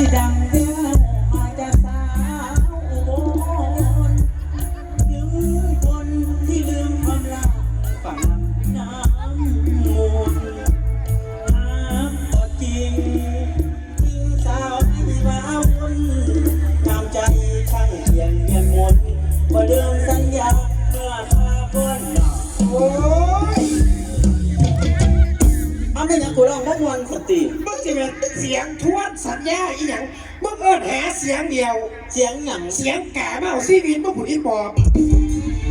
คือดังว่า มึงจะเป็นเสียงทวนสัญญาอีหยังมึงเอิ้นหาเสียงเดียว เสียงหยังเสียงกาเมาซีวินมึงผุดอีปอบ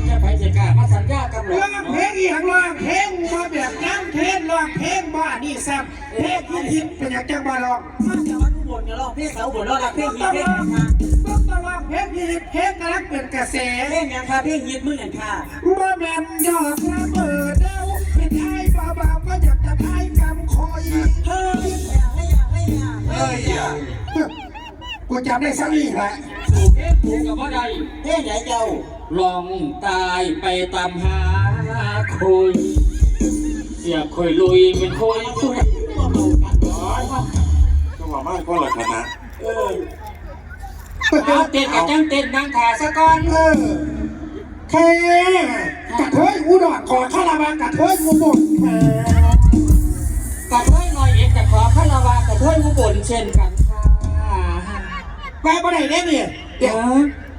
จะไปจะกล้ามาสัญญากับหลร้องเพลงอีหยังร้องเพลงมาแบบน้ำเพลงร้องเพลงบ้านี่แซมเพลงที่ฮิตเป็นอย่างจังบ้าร้องมาจากวัดอุบลเนี่ยร้องเพลงสาวอุบลร้องเพลงมึงฮิตต้องเพลร้งองหยังค่ะมึงต้องร้องเพลงที่ฮิตเพลงกำลังเป็นกระแสเพลงหยังค่ะเพลงฮิตมึงหยังค่ะ ว่าแมนยอดระเบิดเด้าเป็นไอ้ กูจำได้สักนี่แหละถูกเอ๊ะถูกกับว่าใดเพลงไหนเจ้าลองตายไปตามหาคุยเสียคุยลุยเป็นคุยตุยก็ว่ามันก็ละคณะเออเอาเต้นกับจังเต้นนางขาซะก่อนเออแค่กระเทยอุดรขอคาราวากระเทยอุบลแหมกระเทยหน่อยเอกกับขอพระลาวากระเทยมุบนเช่นกัน ค่ะไปบ่ได้เนี่ยนี่เดี๋ยว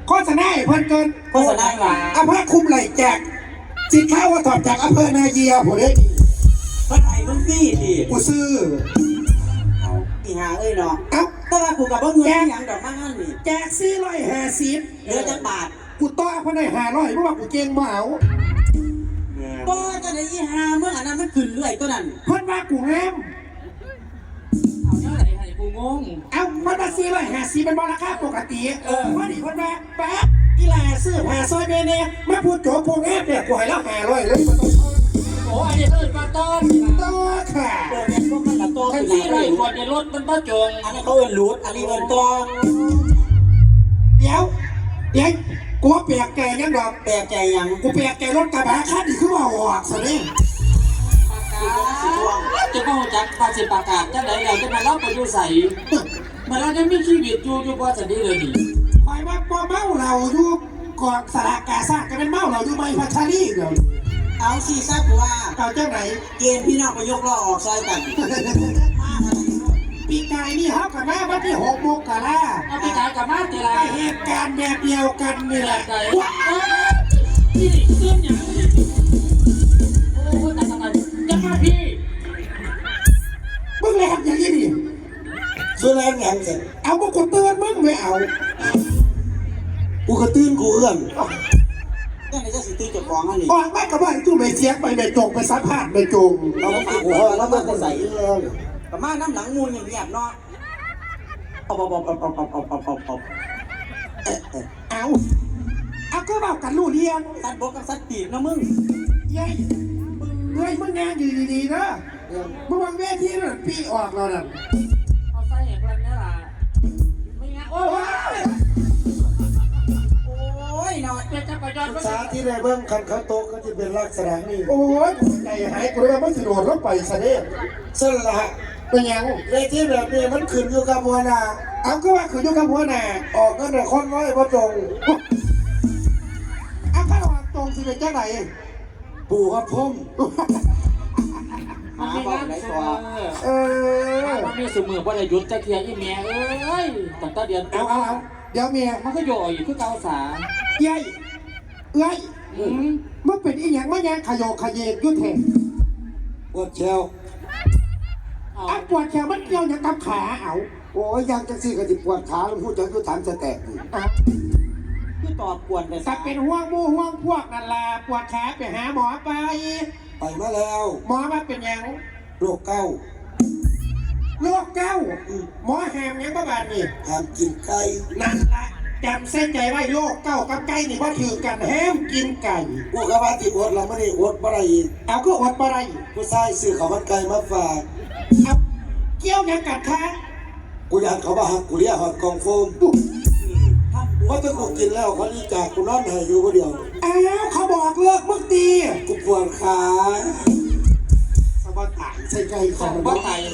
โฆษณาให้เพิ่นเกินโฆษณาหยังอำเภอคุมไหลแจกสินค้าว่าถอดจากอำเภอนาเยียผมเลยเพิ่นให้มึงฟรีดิกูซื้อเอาอีหาเอ้ยเนาะเอ้าแต่ว่ากูกับบ่เงินหยังดอกมาหั่นนี่แจกสี่ร้อยห้าสิบเหลือจักบาทกูต่อเพิ่นได้ห้าร้อยเพราะว่ากูเก่งบ่เอาบ่จะได้อีหาเมื่ออันนั้นมันขึ้นเรื่อยตัวนั้นเพิ่นว่ากูงาม กูงง เอ้าเพิ่นว่าสี่ร้อยห้าสิบเป็นบ่ราคาปกติเออ ว่าดิเพิ่นว่าแป๊บอีหลาซื้อผ้าซอยเมเน่มาพูดโจกูงามเนี่ยกูให้แล้วห้าร้อยเลยบ่ต้องโอ้อันนี้เพิ่นมาต้นต่อค่ะเออแม่นพวกมันละตัวทั้ขึ้งนหลาที่ยไรเลยขวดในรถมันป้าจงอันนี้เขาเอิ้นรูดอันนี้เอิ้นตัวเดี๋ยวเดี๋ยวกูว่าแปลกใจยังดอกแปลกใจหยังกูแปลกใจรถกระบะคันนี้คือว่าออกซะนี่ จะมาจักภาษีประกาศจะไหนเราจะมาเล่าไปดูใส่เมื่อเราจะมีชีวิตอยู่อยู่ว่าจะดีเลยนี่คอยว่าพอเมาเราอยู่กองสากกาซ่าก็เป็นเมาเราอยู่ใบพัชรีเดี๋ยวเอาสิซะกูว่าเอาเจ้าไหนเกณฑ์พี่น้องไปยกล้อออกซอยกันปีกายนี่เขากับแม่วันที่หกโมงกะลาเอาไปขายกับมาเจรไอเหตุการณ์แบบเดียวกันนี่แหละใจนี่เรื่องอย่าง มึงแรงอย่างนี้ดิส่วนแรงหยังเสร็จเอาพวกกูเตือนมึงไม่เอา กูก็ตื่นกูเอื้อนก็เลยจะสิตื่นเจ้าของอันนี้ออกมากับว่าตู้ไม่เสียงไปไม่จงไปสัมภาษณ์ไม่จงเราก็ตื่นหัวแล้วมันก็ใส่เอื้อนประมาณน้ำหลังมูลอย่างเงียบเนาะเอาเอาเอาเอาเอาเอาเอาเอาเอาเอ๊ะเอ๊ะเอาเอาก็บอกกันรู้เรียงสัตว์บกกับสัตว์ปีกนะมึงยัย เฮ้ยมึงงานอยู่ดีๆนะมึงวางเวทีนั่นปีออกแล้วนั่นเอาใส่เห็นเพื่อนนี่ล่ะไม่งั้นโอ้โอ้ยยโอ้ยเนาะจะจะไปยอดสาที่ในเบื้องคันเขาโตกก็จะเป็นลักษณะนี้โอ้ยใจหายกูเลยว่าไม่สิโดดลงไปซะเนี่ยสละเป็นยังเวทีแบบนี้มันขึ้นอยู่กับหัวหน้าเอาก็ว่าคืออยู่กับหัวหน้าออกก็แต่คนน้อยพอตรงเอาข้าวหวานตรงสิเป็นจังไหน ปู่กับพุ่มมันมีงานเสมอเออ มันมีสมือว่าจะหยุดจะเคลียร์อีเมียเอ้ยตั้งแต่เดือนเอาเอาเอาเดี๋ยวเมียมันก็โยกอยู่คือเกาสายัยเอ้ยอืมมึงเป็นอีหยังมายังขยโยขยเยกอยุ่แทนปวดเชวเอาอะปวดแขนมันเกี่ยวหยังกับขาเอาโอ้ยยังจังสี่ก็จิปวดขาแล้วพูดจังก็ถามจะแตกอีกอะคือ ตอบกวนแต่สักเป็นห่วงหมู่ห่วงพวกนั่นล่ะปวดขาไปหาหมอไป ไปมาแล้วหมอมาเป็นหยังโรคเก้าโรคเก้าหมอแหมหยังประบาดนี่ห้ามกินไก่นั่นละจำเส้นใจไว้โรคเก้ากับไก่นี่ว่าถือกันแฮมกินไก่กูก็ว่าที่อดเราไม่ได้อดบ่ได้อีกเอาก็อดบ่ได้ผู้ชายซื้อข้าวมันไก่มาฝาก เอาเกี่ยวหยังกัดขากูอยากเขามาหักกูเรียกหอดกองโฟมท่าน เพราะถ้ากูกินแล้วเขาดีจากกูนอนให้อยู่คนเดียว อ้าวเขาบอกเลิกมึงตีกูปวดขาสบายตายใส่ไก่ขขอองงบ้าไต